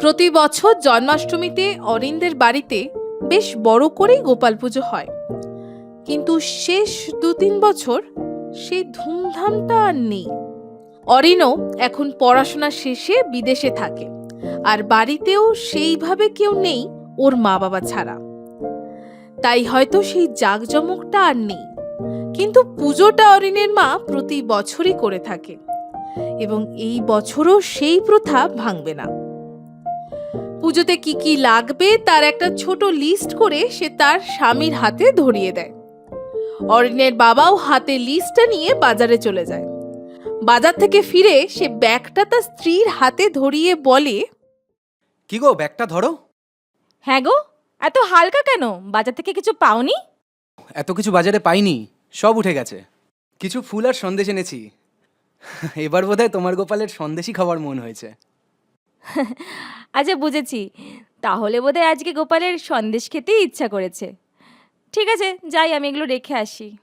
প্রতি বছর জন্মাষ্টমীতে অরিন্দের বাড়িতে বেশ বড় করেই গোপাল পুজো হয়। কিন্তু শেষ দু তিন বছর সেই ধুমধামটা আর নেই। অরিনও এখন পড়াশোনা শেষে বিদেশে থাকে আর বাড়িতেও সেইভাবে কেউ নেই ওর মা বাবা ছাড়া। তাই হয়তো সেই জাঁকজমকটা আর নেই। কিন্তু পুজোটা অরিনের মা প্রতি বছরই করে থাকে এবং এই বছরও সেই প্রথা ভাঙবে না। পুজোতে কি কি লাগবে তার একটা ছোট লিস্ট করে সে তার স্বামীর হাতে ধরিয়ে দেয়। অরিনের বাবাও হাতে লিস্টটা নিয়ে বাজারে চলে যায়। বাজার থেকে ফিরে সে ব্যাগটা তার স্ত্রীর হাতে ধরিয়ে বলে কি গো ব্যাগটা ধরো। হ্যাঁ গো এত হালকা কেন? বাজার থেকে কিছু পাওনি? এত কিছু বাজারে পাইনি সব উঠে গেছে। কিছু ফুল আর সন্দেশ এনেছি। এবার বোধহয় তোমার গোপালের সন্দেশই খাওয়ার মন হয়েছে। আচ্ছা বুঝেছি। তাহলে বোধহয় আজকে গোপালের সন্দেশ খেতেই ইচ্ছা করেছে। ঠিক আছে, যাই, আমি এগুলো রেখে আসি।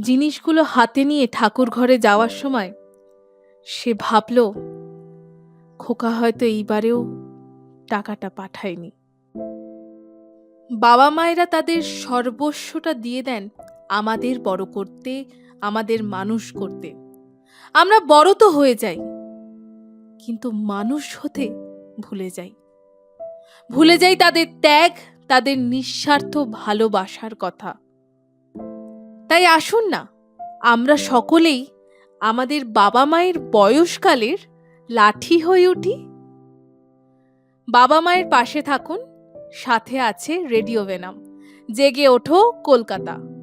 জিনিসগুলো হাতে নিয়ে ঠাকুর ঘরে যাওয়ার সময় সে ভাবল, খোকা হয়তো এইবারেও টাকাটা পাঠায়নি। বাবা মায়েরা তাদের সর্বস্বটা দিয়ে দেন আমাদের বড় করতে, আমাদের মানুষ করতে। আমরা বড় তো হয়ে যাই। কিন্তু মানুষ হতে ভুলে যাই। ভুলে যাই তাদের ত্যাগ, তাদের নিঃস্বার্থ ভালোবাসার কথা। তাই আসুন না, আমরা সকলেই আমাদের বাবা মায়ের বয়সকালের লাঠি হয়ে উঠি। বাবা মায়ের পাশে থাকুন, সাথে আছে রেডিও ভেনাম। জেগে ওঠো কলকাতা।